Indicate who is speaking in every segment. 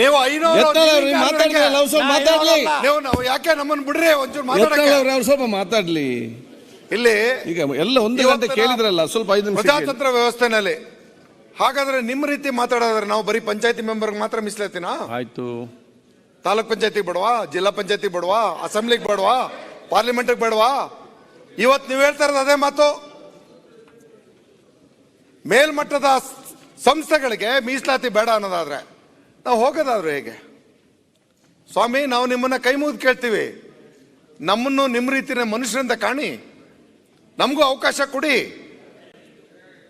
Speaker 1: ನೀವು ಐನೂರು
Speaker 2: ಯತ್ನಾಳ್ ಅವ್ರು ಸ್ವಲ್ಪ ಮಾತಾಡ್ಲಿ
Speaker 1: ನೀವು ನಾವು ಯಾಕೆ ನಮ್ಮನ್ನ ಬಿಡ್ರಿ ಒಂಚೂರು ಮಾತಾಡಕ್ಕೆ.
Speaker 2: ಅವ್ರು ಸ್ವಲ್ಪ ಮಾತಾಡ್ಲಿ?
Speaker 1: ಇಲ್ಲಿ
Speaker 2: ಈಗ ಎಲ್ಲ ಒಂದು ಗಂಟೆ ಕೇಳಿದ್ರಲ್ಲ ಸ್ವಲ್ಪ ಐದು ನಿಮಿಷ.
Speaker 1: ಪ್ರಜಾತಂತ್ರ ವ್ಯವಸ್ಥೆನಲ್ಲಿ. ಹಾಗಾದ್ರೆ ನಿಮ್ಮ ರೀತಿ ಮಾತಾಡೋದ್ರೆ ನಾವು ಬರೀ ಪಂಚಾಯತಿ ಮೆಂಬರ್ ಮಾತ್ರ ಮೀಸಲಾತಿನಾ?
Speaker 2: ಆಯ್ತು.
Speaker 1: ತಾಲೂಕ್ ಪಂಚಾಯತಿ ಬೇಡವಾ ಜಿಲ್ಲಾ ಪಂಚಾಯತಿ ಬೇಡವಾ ಅಸೆಂಬ್ಲಿಗೆ ಬೇಡವಾ ಪಾರ್ಲಿಮೆಂಟ್ಗೆ ಬೇಡವಾ? ಇವತ್ತು ನೀವು ಹೇಳ್ತಾ ಇರೋದು ಅದೇ ಮಾತು. ಮೇಲ್ಮಟ್ಟದ ಸಂಸ್ಥೆಗಳಿಗೆ ಮೀಸಲಾತಿ ಬೇಡ ಅನ್ನೋದಾದ್ರೆ. ನಾವು ಹೋಗೋದಾದ್ರು ಹೇಗೆ ಸ್ವಾಮಿ ನಾವು ನಿಮ್ಮನ್ನ ಕೈ ಮುಗಿದು ಕೇಳ್ತೀವಿ ನಮ್ಮನ್ನು ನಿಮ್ಮ ರೀತಿಯ ಮನುಷ್ಯರಿಂದ ಕಾಣಿ ನಮಗೂ ಅವಕಾಶ ಕೊಡಿ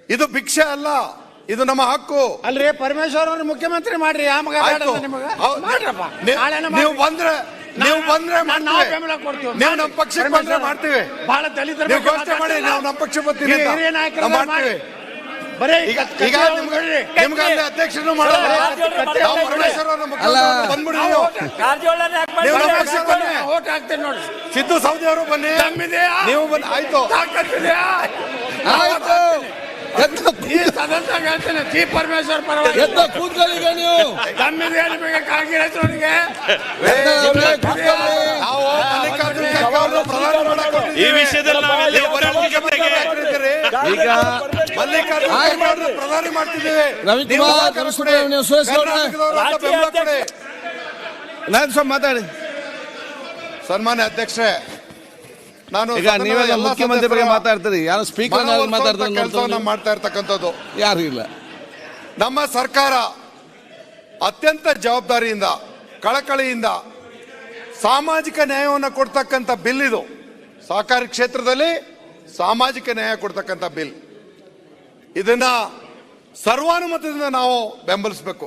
Speaker 1: ಇದು ಭಿಕ್ಷೆ ಅಲ್ಲ ಇದು ನಮ್ಮ ಹಕ್ಕು
Speaker 3: ಅಲ್ರಿ ಪರಮೇಶ್ವರ್ ಅವ್ರ ಮುಖ್ಯಮಂತ್ರಿ ಮಾಡ್ರಿ ಆ ಮಗ ಬೇಡ
Speaker 1: ಆಯ್ತು.
Speaker 3: ನಿಮಗ
Speaker 1: ಹೌದು.
Speaker 3: ಮಾಡ್ರಪ್ಪ ನಾಳೆನೇ
Speaker 1: ನೀವು
Speaker 3: ಮಾಡ್ರಿ.
Speaker 1: ಬಂದ್ರೆ ನೀವು ಬಂದ್ರೆ
Speaker 3: ನಾವು
Speaker 1: ಮಾಡ್ತೀವಿ.
Speaker 3: ಬೆಂಬಲ ಕೊಡ್ತೀವಿ
Speaker 1: ನೀವು ನಮ್ಮ ಪಕ್ಷಕ್ಕೆ ಬಂದ್ರೆ
Speaker 3: ಪರಮೇಶ್ವರ್
Speaker 1: ಮಾಡ್ತೀವಿ
Speaker 3: ಬಹಳ ದಲಿತರ
Speaker 1: ನೀವು
Speaker 3: ಬಗ್ಗೆ
Speaker 1: ಘೋಷಣೆ ಮಾಡಿ
Speaker 3: ಮಾತಾಡ್ತಿಲ್ಲ.
Speaker 1: ನಾವು ನಮ್ಮ ಪಕ್ಷಕ್ಕೆ ಬರ್ತೀವಿ
Speaker 3: ಹಿರಿಯ-
Speaker 1: ಅಂತ.
Speaker 3: ಹಿರಿಯ ನಾಯಕರು
Speaker 1: ನಾವು ಮಾಡ್ತೀವಿ
Speaker 3: ಬರೀ
Speaker 1: ಈಗ ಈಗ ನಿಮ್ಗೆ. ನಿಮ್ಗೆ ಅಲ್ಲಿ ಅಧ್ಯಕ್ಷರು ಮಾಡಲ್ಲ ನಾವು
Speaker 3: ಹೇಳ್ ಬಿಡ್ರಿ.
Speaker 1: ಪರಮೇಶ್ವರ
Speaker 2: ಅಲ್ಲ.
Speaker 1: ಬಂದ್ಬಿಡಿ ನೀವು ನೀವು ನಮ್ಮ ಪಕ್ಷಕ್ಕೆ ಬನ್ನಿ
Speaker 3: ಓಟ್ ಹಾಕ್ತೇನೆ ನೋಡಿ
Speaker 1: ಸಿದ್ದು ಸೌದಿ ಅವರು ಬನ್ನಿ
Speaker 3: ದಮ್ಮಿದೆಯಾ?
Speaker 1: ನೀವು ಬನ್ನಿ ಆಯ್ತು
Speaker 3: ತಾಕತ್ತಿದೆಯಾ?
Speaker 2: ಆಯ್ತು
Speaker 3: ಈ ಸದಸ್ಯ ಹೇಳ್ತೇನೆ ಸಿ ಪರಮೇಶ್ವರ್ ಪರವಾಗಿ
Speaker 2: ಎದ್ದು ನೀವು
Speaker 3: ದಮ್ಮಿದೆಯಾ ನಿಮಗೆ ಕಾಂಗ್ರೆಸ್ ಅವರಿಗೆ
Speaker 2: ಯತ್ನಾಳ್ ಅವ್ರೇ ಕೂತ್ಕೊಳ್ಳಿ.
Speaker 1: ನಾವು ಮಲ್ಲಿಕಾರ್ಜುನ ಖರ್ಗೆ ಅವ್ರನ್ನ ಪ್ರಧಾನಿ ಮಾಡಕ್
Speaker 4: ಈ ವಿಷಯದಲ್ಲಿ ನಾವೆಲ್ಲ
Speaker 1: ನೀವು ಬರೀ.
Speaker 2: ಈಗ
Speaker 1: ಪ್ರಧಾನಿ ಮಾಡ್ತಿದ್ದೀವಿ.
Speaker 2: ರವಿಕುಮಾರ್, ಮಾತಾಡಿ.
Speaker 1: ಸನ್ಮಾನ್ಯ ಅಧ್ಯಕ್ಷರೇ ನಾನು
Speaker 2: ಈಗ ನೀವೆಲ್ಲ ಮುಖ್ಯಮಂತ್ರಿ ಬಗ್ಗೆ ಮಾತಾಡ್ತೀರಿ. ಯಾರು ಸ್ಪೀಕರ್ ಮಾತಾಡ್ತಾರೆ
Speaker 1: ಮಾಡ್ತಾ ಇರ್ತಕ್ಕಂಥದ್ದು
Speaker 2: ಯಾರು ಇಲ್ಲ.
Speaker 1: ನಮ್ಮ ಸರ್ಕಾರ ಅತ್ಯಂತ ಜವಾಬ್ದಾರಿಯಿಂದ ಕಳಕಳಿಯಿಂದ ಸಾಮಾಜಿಕ ನ್ಯಾಯವನ್ನು ಕೊಡ್ತಕ್ಕಂಥ ಬಿಲ್ ಇದು. ಸಹಕಾರಿ ಕ್ಷೇತ್ರದಲ್ಲಿ ಸಾಮಾಜಿಕ ನ್ಯಾಯ ಕೊಡ್ತಕ್ಕಂಥ ಬಿಲ್. ಇದನ್ನ ಸರ್ವಾನುಮತದಿಂದ ನಾವು ಬೆಂಬಲಿಸಬೇಕು.